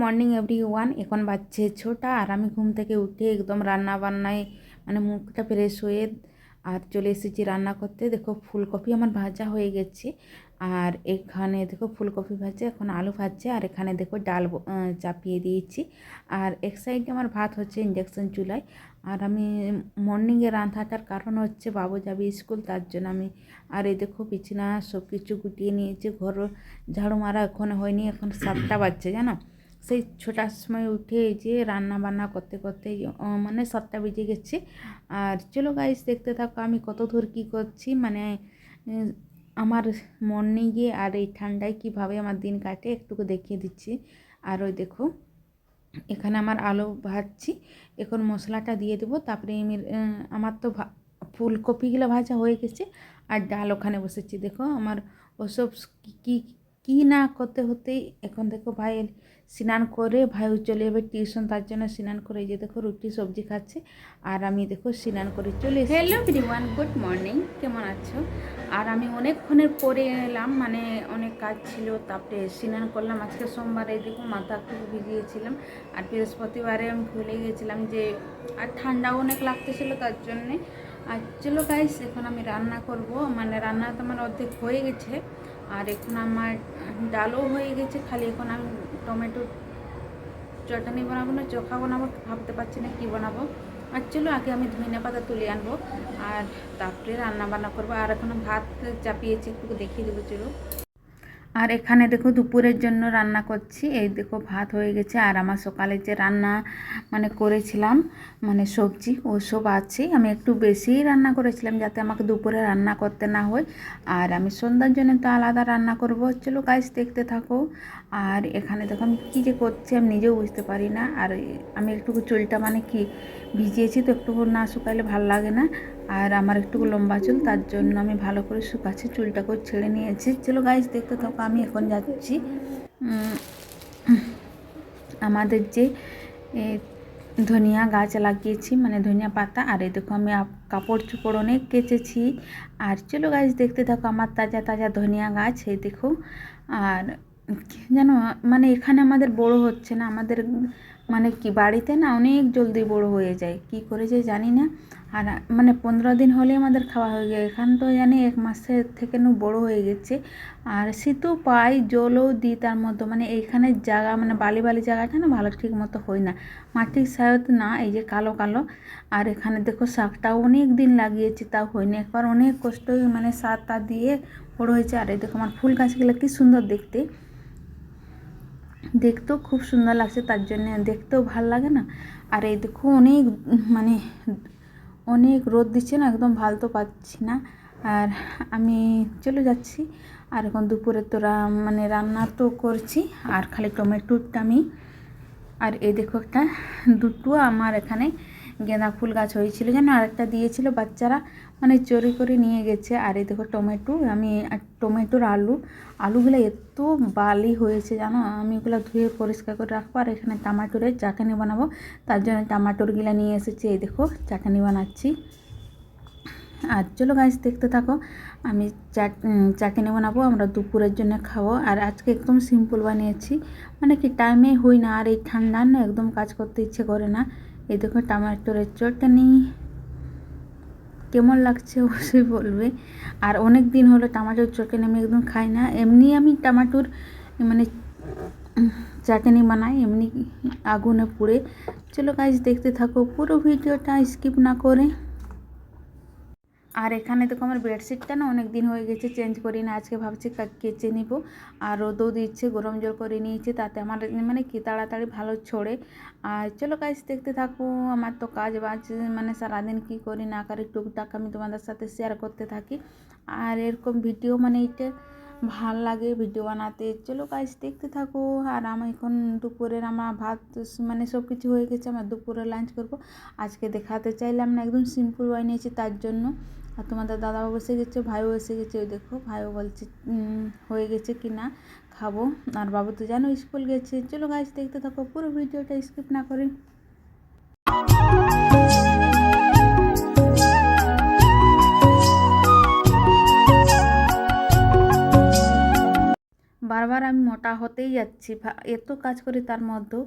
Morning every one এখন বাজছে ছোটা আর আমি ঘুম থেকে উঠে একদম রান্না বান্নায় মানে মুখটা ফ্রেশ হয়ে আর চলে এসেছি রান্না করতে। দেখো ফুলকপি আমার ভাজা হয়ে গেছে আর এখানে দেখো ফুলকপি ভাজা, এখন আলু ভাজছে আর এখানে দেখো ডাল চাপিয়ে দিয়েছি। আর এক সাইডে আমার ভাত হচ্ছে ইন্ডাকশন চুলায়। আর আমি মর্নিংয়ে রান্নাটার কারণ হচ্ছে বাবু যাবে স্কুল তার জন্য আমি আর এই দেখো বিছানা সব কিছু গুটিয়ে নিয়েছি। ঘর ঝাড়ু মারা এখন হয়নি, এখন সাতটা বাজছে, জানো? সেই ছটার সময় উঠে যে রান্না বান্না করতে করতে মানে সাতটা বেজে গেছে। আর চলো গাইস দেখতে থাকো আমি কত দূর কী করছি। মানে আমার মর্নিংয়ে আর এই ঠান্ডায় কীভাবে আমার দিন কাটে একটুকু দেখিয়ে দিচ্ছি। আর ওই দেখো, এখানে আমার আলু ভাজছি। এখন মশলাটা দিয়ে দেবো। তারপরে আমি আমার তো ফুলকপিগুলো ভাজা হয়ে গেছে। আর ডাল ওখানে বসেছি। দেখো আমার ওসব কি কি না করতে হতেই এখন দেখো ভাই স্নান করে ভাইও চলে যাবে টিউশন তার জন্য স্নান করে যে দেখো রুটি, সবজি খাচ্ছে। আর আমি দেখো স্নান করে চলে হ্যালো এভরিওয়ান গুড মর্নিং কেমন আছো? আর আমি অনেকক্ষণের পরে এলাম মানে অনেক কাজ ছিল, তারপরে স্নান করলাম। আজকে সোমবারে দেখো মাথা খুব ভিজিয়েছিলাম, আর বৃহস্পতিবারে আমি ভুলে গেছিলাম যে আর ঠান্ডাও অনেক লাগতেছিল তার জন্যে। আর চলো গাইস এখন আমি রান্না করব। মানে রান্না তো আমার অর্ধেক হয়ে গেছে। আর এখন আমার ডালও হয়ে গেছে, খালি এখন আমি টমেটো চটনি বানাবো না, চোখা বানাবো, ভাবতে পারছি না কী বানাবো। আর চলো, আগে আমি ধনে পাতা তুলে আনব আর তারপরে রান্না বান্না করব। আর এখন ভাত চাপিয়েছি একটু দেখিয়ে দেবো, চলো। আর এখানে দেখো দুপুরের জন্য রান্না করছি। এই দেখো ভাত হয়ে গেছে আর আমার সকালে যে রান্না মানে করেছিলাম মানে সবজি ওসব আছে আমি একটু বেশিই রান্না করেছিলাম যাতে আমাকে দুপুরে রান্না করতে না হয়। আর আমি সন্ধ্যার জন্য তো আলাদা রান্না করব। চলো গাছ দেখতে থাকো। আর এখানে দেখো আমি কী যে করছি আমি নিজেও বুঝতে পারি না। আর আমি একটু চুলটা মানে কি ভিজিয়েছি তো একটু না শুকাইলে ভালো লাগে না। আর আমার একটু লম্বা চুল, তার জন্য আমি ভালো করে শুকাচ্ছি, চুলটাকেও ছেড়ে নিয়েছি। চলো গাইজ দেখতে থাকো, আমি এখন যাচ্ছি। আমাদের যে ধনিয়া গাছ লাগিয়েছি মানে ধনিয়া পাতা, আর এই দেখো আমি কাপড় চোপড় অনেক কেচেছি। আর চলো গাছ দেখতে থাকো আমার তাজা তাজা ধনিয়া গাছ এই দেখো। আর জানো মানে এখানে আমাদের বড় হচ্ছে না, আমাদের মানে কি, বাড়িতে না অনেক জলদি বড় হয়ে যায়। কি করে যে জানি না। আর মানে পনেরো দিন হলে আমাদের খাওয়া হয়ে যায়। এখান তো জানি এক মাসের থেকে নু বড় হয়ে গেছে। আর শীতও পাই জলও দিই তার মধ্যে মানে এইখানে জায়গা মানে বালি বালি জায়গাটা না ভালো ঠিক মতো হয় না। মাটির সায়ত না, এই যে কালো কালো। আর এখানে দেখো শাকটাও অনেক দিন লাগিয়েছি, তাও হয়নি একবার অনেক কষ্টই মানে সার তার দিয়ে বড় হয়েছে। আর এই দেখো আমার ফুল গাছগুলো কি সুন্দর দেখতে। দেখতেও খুব সুন্দর লাগছে, তার জন্য দেখতেও ভালো লাগে না। আর এই দেখো অনেক মানে অনেক রোদ দিচ্ছে না, একদম ভালো তো পাচ্ছি না। আর আমি চলে যাচ্ছি। আর এখন দুপুরে তো মানে রান্না তো করছি, আর খালি টমেটোটা আমি। আর এই দেখো একটা দুটো আমার এখানে গেঁদা ফুল গাছ হয়েছিল যেন, আরেকটা দিয়েছিল বাচ্চারা মানে চুরি করে নিয়ে গেছে। আর এই দেখো টমেটো, আমি টমেটোর আলু, আলুগুলো এত বালি হয়েছে জানো, আমি ওগুলো ধুয়ে পরিষ্কার করে রাখব। আর এখানে টমাটোরের চাটনি বানাবো, তার জন্য টমাটোরগুলো নিয়ে এসেছি, এই দেখো চাটনি বানাচ্ছি। আর চলো গাছ দেখতে থাকো, আমি চাট চাটনি বানাবো, আমরা দুপুরের জন্য খাব। আর আজকে একদম সিম্পল বানিয়েছি মানে কি টাইমে হই না, আর এই ঠান্ডা না একদম কাজ করতে ইচ্ছে করে না। এই দেখো টমেটোরের চটনি কেমন লাগছে অবশ্যই বলবে। আর অনেক দিন হলো টমাটোর চটনি আমি একদম খাই না। এমনি আমি টমাটোর মানে চাটনি বানাই, এমনি আগুনে পুড়ে। চলো গাছ দেখতে থাকো পুরো ভিডিওটা স্কিপ না করে। আর এখানে দেখো আমার বেডশিটটা না অনেক দিন হয়ে গেছে, চেঞ্জ করি না, আজকে ভাবছি কেচে নিব। আর রোদও দিচ্ছে, গরম জল করে নিয়েছি, তাতে আমার মানে কি তাড়াতাড়ি ভালো ছড়ে। আর চলো কাজ দেখতে থাকো, আমার তো কাজ বাজ মানে সারাদিন কি করি না করি, টুকটাক আমি তোমাদের সাথে শেয়ার করতে থাকি। আর এরকম ভিডিও মানে এটা ভালো লাগে ভিডিও বানাতে। চলো কাজ দেখতে থাকো, আর আমি এখন দুপুরের আমার ভাত মানে সব কিছু হয়ে গেছে, আমার দুপুরে লাঞ্চ করব। আজকে দেখাতে চাইলাম না, একদম সিম্পল বানিয়েছি তার জন্য। আর তোমাদের দাদাও এসে গেছে, ভাইও এসে গেছে, ওই দেখো, ভাইও বলছে হয়ে গেছে কি না, খাব। আর বাবু তো জানো স্কুল গেছে। চলো গাছ দেখতে থাকো, পুরো ভিডিওটা স্কিপ না করে। বারবার আমি মোটা হতেই যাচ্ছি এত কাজ করি তার মধ্যেও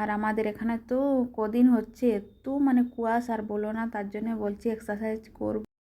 আর আমাদের এখানে তো কদিন হচ্ছে, এত মানে কুয়াশ আর বলো না, তার জন্য বলছি এক্সারসাইজ করব।